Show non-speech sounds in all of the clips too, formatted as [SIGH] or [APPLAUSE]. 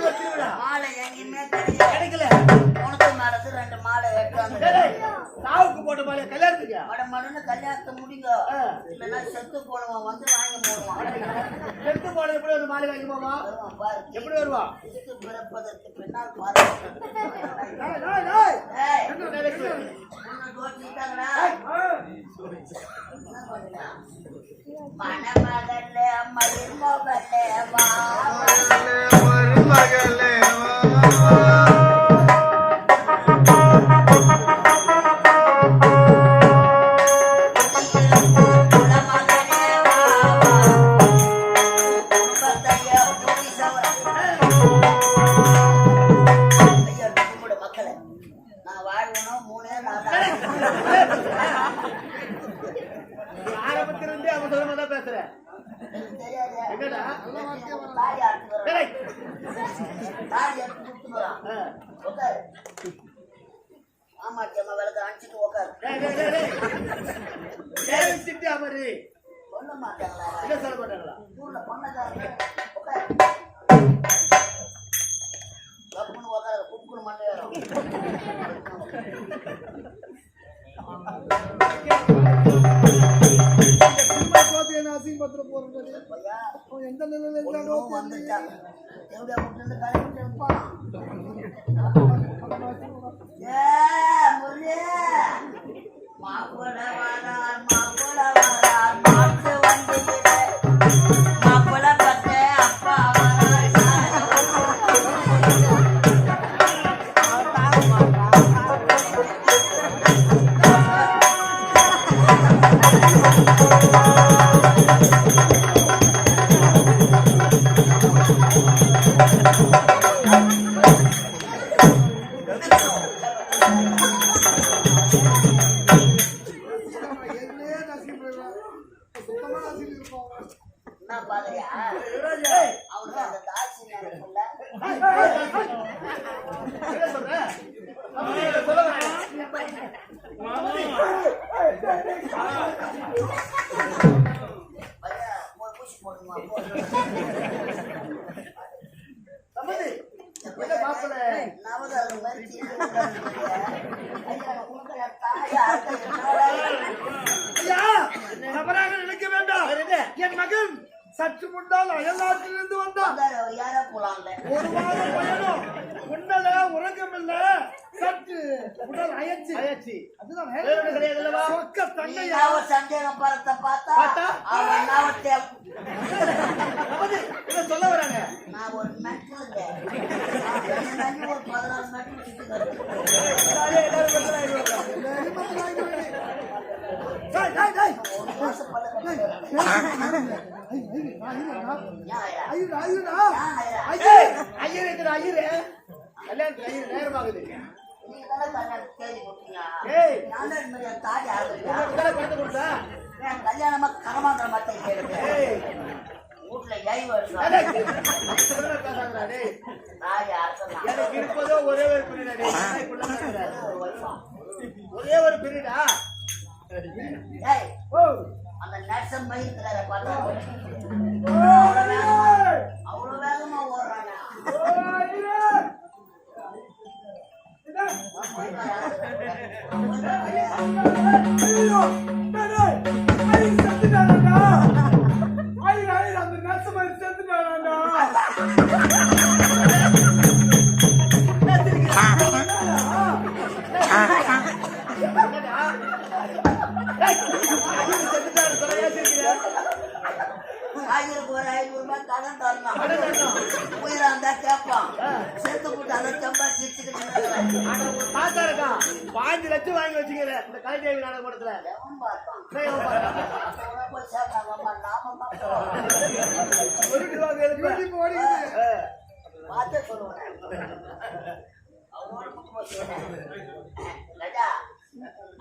மாலை எங்கேயுமே கிடைக்கல. உனக்கு நடந்து ரெண்டு மாலை சாவுக்கு போட்ட மாதிரி கல்யாணத்துக்கு? மட மடன்னு கல்யாணத்தை முடிங்க. இல்லைன்னா செத்து போனவன் வந்து வாங்கி போடுவான். செத்து போன எப்படி ஒரு மாலை வாங்கி வருவான் பாரு. எப்படி வருவா? கிறிஸ்து பிறப்பதற்கு பின்னால் பாரு. டேய், டேய், டேய். ஏய், மருமகளே வா ஆமாட்டி அம்மா விளக்கு அனுப்பிச்சிட்டு உட்காரு சிட்டி அமரு. சொல்ல மாட்டாங்களா என்ன சொல்ல மாட்டாங்களா? ஊர்ல பொண்ணக்காரங்க உட்காரு கப்புன்னு உட்காரு போறது எந்த நிலையில இருக்கானோ வந்துட்டாங்க எவ்வளோ விட்டு கலந்து இருப்பான் ஏ முருகே மாப்பிள வரார் மாப்பிள வரார் மாட்டு வண்டியிலே மாப்பிள பத்தே அப்பா வரார் எதுலயே நசிக்கப்படுறான் சுத்தமா நசிக்க இருப்பான் என்ன பாக்குறியா ஏய், அவனுக்கு அந்த தாட்சி நேரத்துல என்ன சொல்ற? அமரு, என்ன சொல்ல வேணாம். பையா போய் பூசி போடுமா போ சம்மதி. என்ன மாப்பிள்ளை? நவதாரம் மாதிரி தீர்த்து விட்டாங்க. ஐயா, தவறாக நினைக்க வேண்டாம். என் மகன் சற்று முன்னால் அயல்நாட்டிலிருந்து வந்தான். ஒரு வாரம் பயணம். உன்னல உறக்கமில்ல. சற்று உடல் அயற்சி அயற்சி. அதுதான்? சொக்க சந்தேகம் பரத்தை பார்த்தா பார்த்தா? அவன் ஐயர் இருக்கிற ஐயரு. கல்யாணத்துக்கு ஐயர் நேரமாகுது. கல்யாணமா கரமாந்திர ஏய், எனக்கு இருப்பதோ ஒரே ஒரு பிரிடா ஒரே ஒரு பிரிடா ஏய் ஓ அந்த நர்சன் மயிர்கிறார பார்த்தா அவ்வளவு வேகமா அவ்வளவு வேகமா ஓடுறாங்க ஐயோ, லட்சம் வாங்கி வச்சுக்கிற. இந்த கலைதேவி நாடகத்துல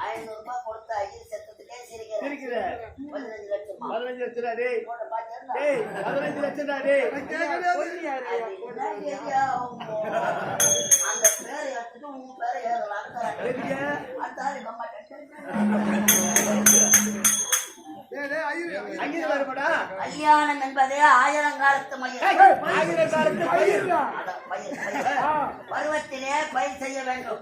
ஐநூறு ரூபாய் கொடுத்த ஐயர் செத்ததுக்கே சிரிக்கிறேன். சிரிக்கிற. பதினஞ்சு லட்சமா? பதினஞ்சு லட்சம் பதினஞ்சு லட்சம்? அந்த பேரை எடுத்துட்டு உன் பேரை கல்யாணம் என்பதே ஆயிரங்காலத்து மயில் ஆயிரம் காலத்து. ஆ, பருவத்திலே பயிர் செய்ய வேண்டும்.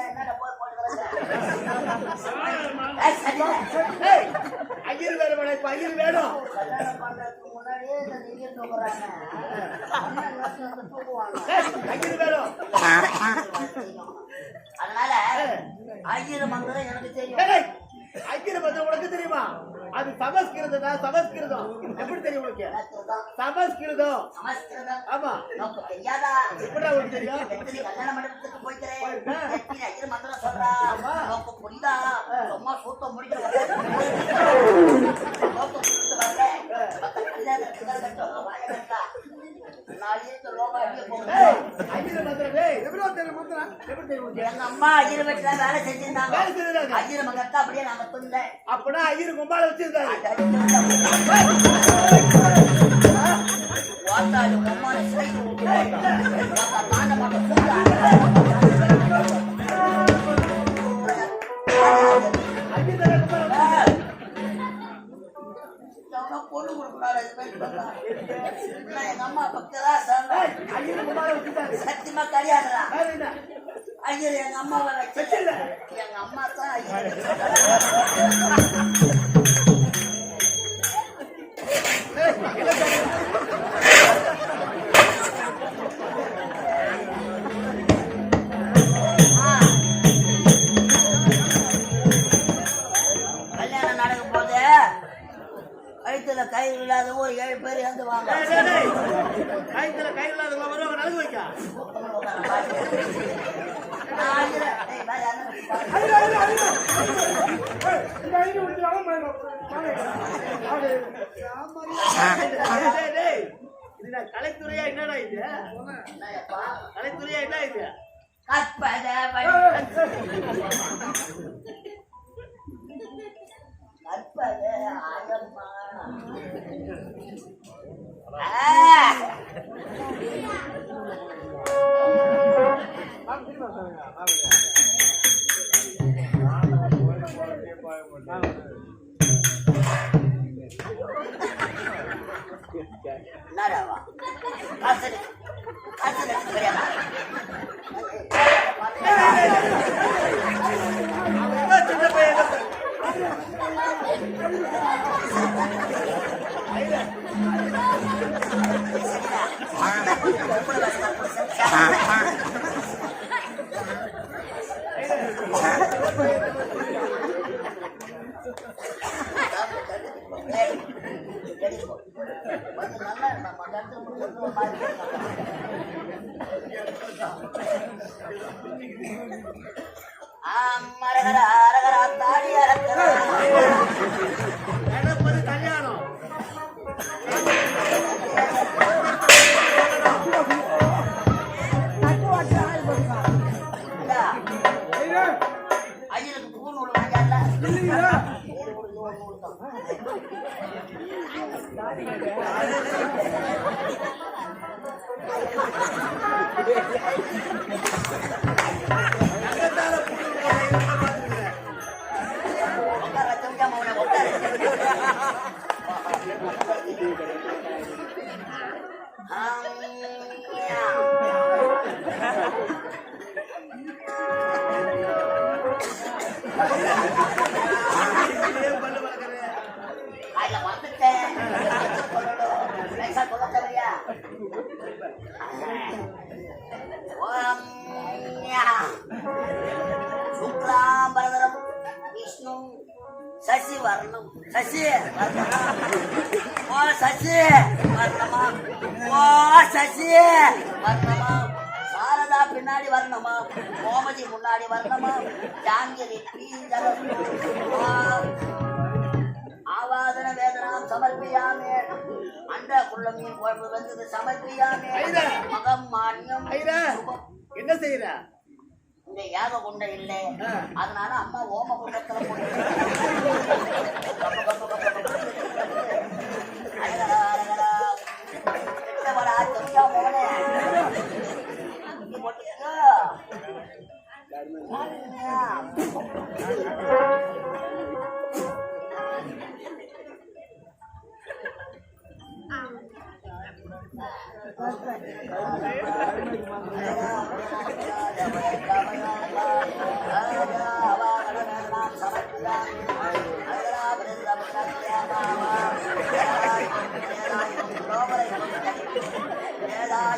என்னடா போய் போட்டுக்கிறேன்? ஐயர் வேணும் வந்து தூக்குவாங்க. ஏய், ஐயர் வேணும். அதனால ஐயர் மந்திரம் எனக்கு தெரியும். ஐயர் வந்து உனக்கு தெரியுமா? அது சமஸ்கிருதம் சமஸ்கிருதம். எப்படி தெரியும் உனக்கு? சமஸ்கிருதம், ஆமா. எப்படிடா உனக்கு தெரியும்? கல்யாண மண்டபத்துக்கு போய்க்கிறேன்? மந்திரம் சொல்றா? புரியுதா? சும்மா சூத்த முடிக்கிற நோக்கு புரிந்து வரேன் மத்த கல்யாணத்துக்கு கட்டும் வாய கட்டா நாளையே இந்த லோகம் அடிய போகுது ஏய், ஐயர் மந்திரம் டேய் எப்படிடா தெரியும் மந்திரம்? எப்படி தெரியும் உனக்கு எங்க அம்மா ஐயர் வீட்டுல வேலை செஞ்சிருந்தாங்க. ஐயர் மகத்தா அப்படியே நாங்க துண்டேன் அப்பனா ஐயர் கும்பால வச்சிருந்தாரு. தாண்ட மாட்டோம் எங்க அம்மா பக்கதா சத்தியமா கிடையாதுடா ஐயர் எங்க அம்மாவை எங்க அம்மா தான் ஐயர். கயிறு இல்லாத ஒரு ஏழு பேர் எழுந்துவாங்க ஏய், டேய், டேய். கைத்துல கை இல்லாதவங்க வரும் அவங்க நடந்து வைக்க கலைத்துறையா என்னடா இது? கலைத்துறையா என்ன இது கல்யாணம் ஐயனுக்கு பூ நூல் வாங்கியால இல்லைங்களா? தங்கத்தால வந்துட்டேன் சுக்லாம்பரதரம் விஷ்ணு சசி வர்ணம் சசி ஓ சசி வரணுமா. ஓ சசி வர்ணமா சாரதா பின்னாடி வரணுமா. கோமதி முன்னாடி வரணுமா ஜாங்கிரி சமர்ப்பியாமே அண்ட குள்ளமின் குழம்பு வந்தது சமர்ப்பியாமே. மகம் மானியம். என்ன செய்யற இந்த யாக குண்டை இல்லை. அதனால அம்மா ஓம குண்டத்துல போட்டு [LAUGHS]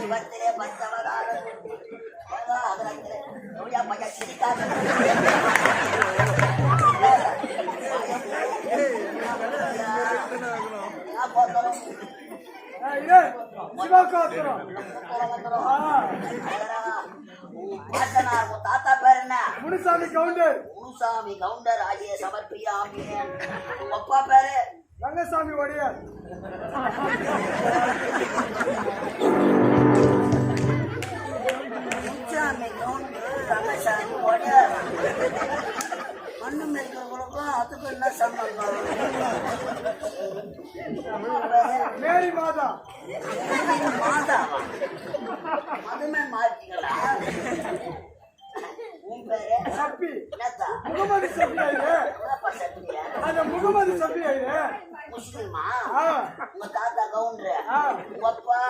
இவத்திலே பத்தவராக பையன் சிரிக்காத இது சிவகாத்திரம் தாத்தா பேர் என்ன முனுசாமி கவுண்டர் முனுசாமி கவுண்டர் ஆகிய சமர்ப்பியா உங்க அப்பா பேரு ரங்கசாமி ஒடியார் முனுசாமி கவுண்டர் ரங்கசாமி ஒடியார் மண்ணு மேய்க்கிறவங்களுக்கும் அதுக்கு என்ன சம்பந்தம்? மேரி மாதா. மாதா. மதுமே மாறிட்டீங்களா உன் பேரு? சப்பி. முகமது சப்பி ஐயே. அந்த முகமது சப்பி ஐயே. முஸ்லிமா? உங்க தாத்தா கவுண்டரு. உங்க அப்பா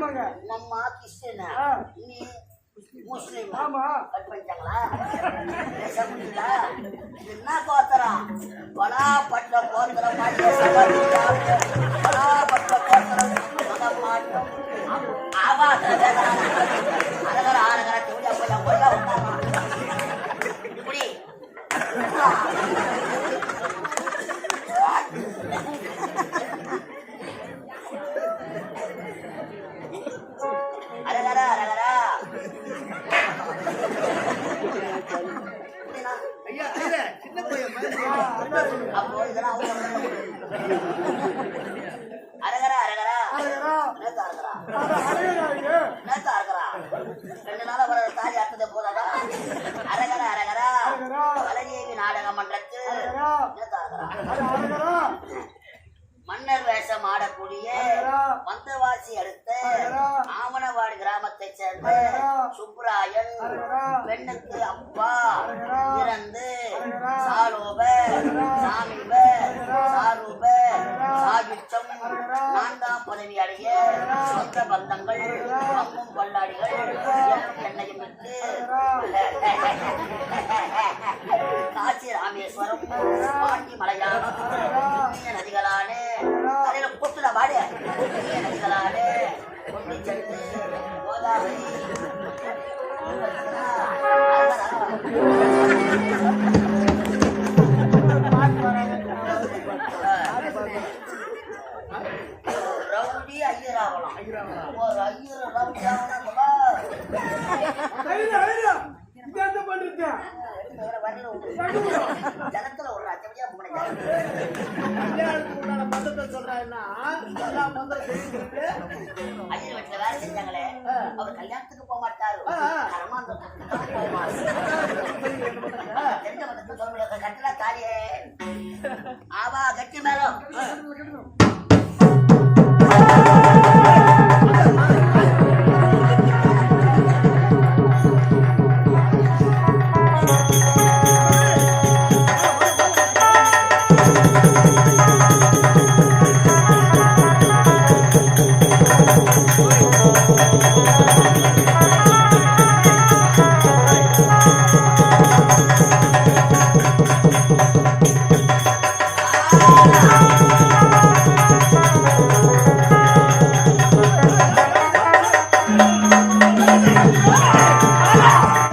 உங்க அம்மா கிறிஸ்டின் ஆ. நீ முஸ்லீம் ஆமா கட் பண்ணிட்டாங்களா என்ன கோத்திரம் பலாப்பட்ட கோத்திரம் மல்லிய சபரியாரு பலாப்பட்ட கோத்திரம் ஆவாத அரகர அரகர தூய போய் ஆடக்கூடிய. வந்தவாசி அடுத்த அரகரா. ஆமணவாடி கிராமத்தைச் சேர்ந்த. சுப்ராயன். பெண்ணுக்கு அப்பா. இறந்து. சாலோப. சாமிப. சாரூப அரகரா. நான்காம் பதவி அடைய. சொந்த பந்தங்கள். அம்மும் பல்லாடிகள் எண்ணையும் விட்டு. காசி ராமேஸ்வரம். பாண்டி மலையாளம் கொத்துட பாடு கோதாவரி ரவுடி ஐயராகலாம் ஒரு ஐயர் ரவுடி ஆகணும்னா ஜனத்துல ஒரு சொல்றாருன்னா எல்லாம் வந்து சொல்லிட்டு அஞ்சு வீட்டுல வேலை செஞ்சாங்களே அவர் கல்யாணத்துக்கு போக மாட்டாரு. கட்டல காரியே ஆவா கட்டி மேலும்